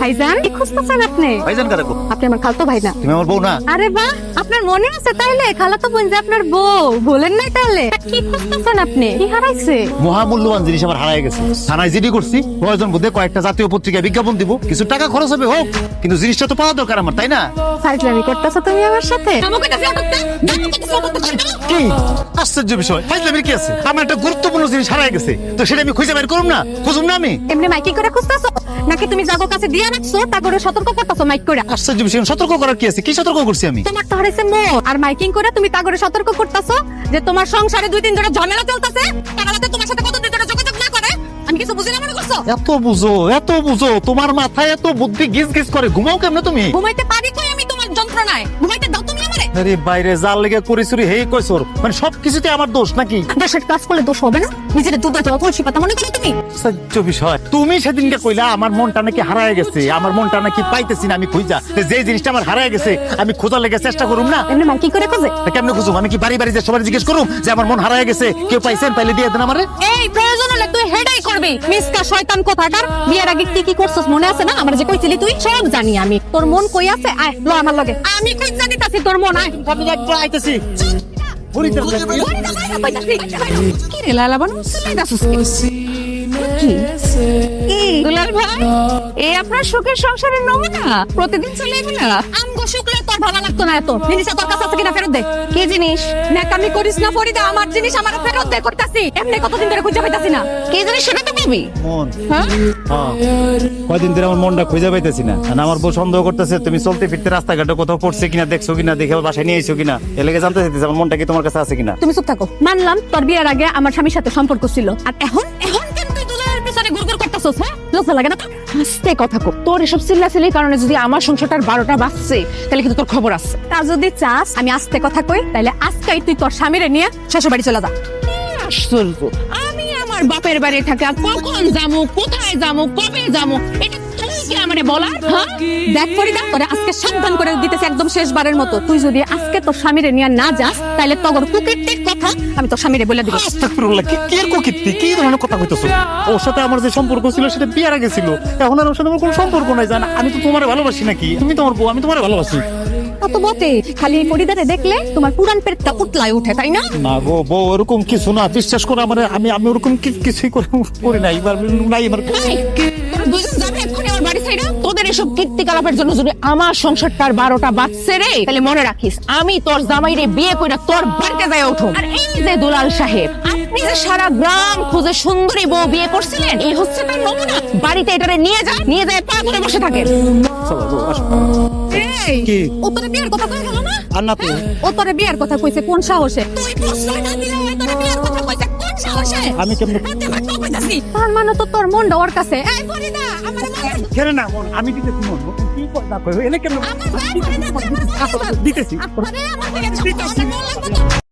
ভাইজান কি খুঁজতেছেন আপনি। ভাইজান কারে গো? আপনি আমার খালতো ভাই না। তুমি আমার বউ না? আরে বাহ আপনার মনে আছে তাইলে? খালাতো বোন যে আপনার বউ। বলেন নাই তাহলে কি খুঁজতেছেন আপনি? কি হারাইছে? মহামূল্যবান জিনিস আমার হারায় গেছে। থানায় জিডি করছি প্রয়োজন বোধে কয়েকটা জাতীয় পত্রিকায় বিজ্ঞাপন দিব। কিছু টাকা খরচ হবে হোক কিন্তু জিনিসটা তো পাওয়া দরকার আমার তাই না? ফাইজলামি করতেছো তুমি আমার সাথে? কি? আশ্চর্য বিষয়। ফাইজলামির কি আছে? আমার একটা গুরুত্বপূর্ণ জিনিস হারায় গেছে। তো সেটা আমি খুঁজে বের করুম না। খুঁজুম না আমি? এমনি মাইকিং করে খুঁজতেছো? নাকি তুমি জাগো কাছে দিয়া রাখছো তা করে সতর্ক করতেছো মাইক করে আশ্চর্য বিষয় সতর্ক করার কি আছে? কি সতর্ক করছি আমি? তোমার তো হারাইছে মো আর মাইকিং করে তুমি তা করে সতর্ক করতেছো যে তোমার সংসারে দুই দিন ধরে ঝামেলা চলতেছে তারা যাতে তোমার সাথে কতদিন ধরে যোগাযোগ না করে আমি কিছু বুঝি না মনে করছ? এত বুঝো এত বুঝো তোমার মাথায় এত বুদ্ধি গিজ গিজ করে ঘুমাও কেমনে তুমি? ঘুমাইতে পারি কই যন্ত্রণায়। ঘুমাইতে দাও তুমি আমারে। আরে বাইরে জাল লেগে হেই কইছর মানে সবকিছুতে আমার দোষ নাকি? দেশের কাজ করলে দোষ হবে না? নিজের দুধ দেওয়া তুলসী পাতা মনে করো তুমি? আশ্চর্য বিষয়। তুমি সেদিনকে কইলা আমার মনটা নাকি হারায় গেছে। আমার মনটা নাকি পাইতেছি না আমি খুঁজা। যে জিনিসটা আমার হারায় গেছে আমি খোঁজার লেগে চেষ্টা করুম না? এমনি মাইকিং করে খোঁজে? কেমনে খুঁজুম? আমি কি বাড়ি বাড়ি যে সবাই জিজ্ঞেস করুম যে আমার মন হারায় গেছে? কেউ পাইছেন? পাইলে দিয়ে দেন আমারে। এই প্রয়োজন হলে তুই হেডাই করবি। মিসকা শয়তান কোথাকার? বিয়ের আগে কি কি করছস মনে আছে না? আমার যে কইছিলি তুই সব জানি আমি। তোর মন কই আছে? আয় ল আমার লগে। আমি কই জানি তাছি তোর মন আমি একটু আইতেছি। কি রে লালা বানু কি? দুলাল ভাই এই আপনার সুখের সংসারের নমুনা? প্রতিদিন চলে এগুলা শুক্লে তোর ভালো লাগতো না এত। জিনিস তোর কাছে আছে কিনা ফেরত দে। কি জিনিস? নাকামি করিস না ফরিদা আমার জিনিস আমার ফেরত দে করতাছি। এমনি কতদিন ধরে খুঁজে পাইতাছি না। কি জিনিস সেটা তো বলবি? মন। হ্যাঁ? হ্যাঁ। কয়দিন ধরে আমার মনটা খুঁজে পাইতেছি না। আর আমার বউ সন্দেহ করতেছে তুমি চলতে ফিরতে রাস্তাঘাটে কোথাও পড়ছে কিনা দেখছ কিনা দেখে আবার বাসায় নিয়ে এসো কিনা। এলাকে জানতে চাইতেছে আমার মনটা কি তোমার কাছে আছে কিনা? তুমি চুপ থাকো। মানলাম তোর বিয়ের আগে আমার স্বামীর সাথে সম্পর্ক ছিল। আর এখন? এখন কেন ঘুরঘুর হ্যাঁ? লজ্জা লাগে না তোর আস্তে কথা কো। তোর এসব চিল্লাচিল্লির কারণে যদি আমার সংসারটার বারোটা বাজছে তাহলে কিন্তু তোর খবর আছে। তা যদি চাস আমি আস্তে কথা কই তাহলে আজকেই তুই তোর স্বামীরে নিয়ে শ্বশুর বাড়ি চলে যা। আশ্চর্য। আমি আমার বাপের বাড়ি থাকা কখন যামু কোথায় যামু কবে যামু এটা কি আমারে বলার হ্যাঁ? দেখ ফরিদা তোরে আজকে সাবধান করে দিতেছি একদম শেষবারের মতো। তুই যদি আজকে তোর স্বামীরে নিয়ে না যাস তাহলে তগর কুকিরটির কথা আমি তোর স্বামীরে বলে দিব। আস্তাগফিরুল্লাহ, কি কি এর কি ধরনের কথা কইতেছো? ওর সাথে আমার যে সম্পর্ক ছিল সেটা বিয়ের আগে ছিল। এখন আর ওর সাথে আমার কোনো সম্পর্ক নাই জানা। আমি তো তোমারে ভালোবাসি নাকি? তুমি তো আমার বউ আমি তোমারে ভালোবাসি। তো বটে খালি ফরিদারে দেখলে তোমার পুরান পেটটা উতলায় উঠে তাই না? না গো বউ ওরকম কিছু না। বিশ্বাস করো আমার আমি আমি ওরকম কি- কিছুই করে নাই এবার নাই যাবে? তোদের এসব কীর্তিকলাপের জন্য যদি আমার সংসারটার বারোটা রে তাহলে মনে রাখিস আমি তোর জামাই রে বিয়ে কইরা তোর বাড়িতে যাই উঠো আর এই যে দুলাল সাহেব আপনি যে সারা গ্রাম খুঁজে সুন্দরী বউ বিয়ে করছিলেন এই হচ্ছে তার নমুনা। বাড়িতে এটারে নিয়ে যায় নিয়ে যায় পা করে বসে থাকেন চলো গো, আসো। এই কি? ও তোরে বিয়ের কথা কই গেল না? আর না তো। ও তোরে বিয়ের কথা কইছে কোন সাহসে? তুই প্রশ্রয় না দিলে ওই তোরে বিয়ের কথা কইছে কোন সাহসে? আমি কেমনে হাতে কইতাছি? তার মানে তো তোর মন ওর কাছে। এই ফরিদা আমার মন। কেন না মন? আমি দিতেছি মন। কি না কই এনে কেন আমার ভাই ফরিদা দিতেছি। আরে আমার থেকে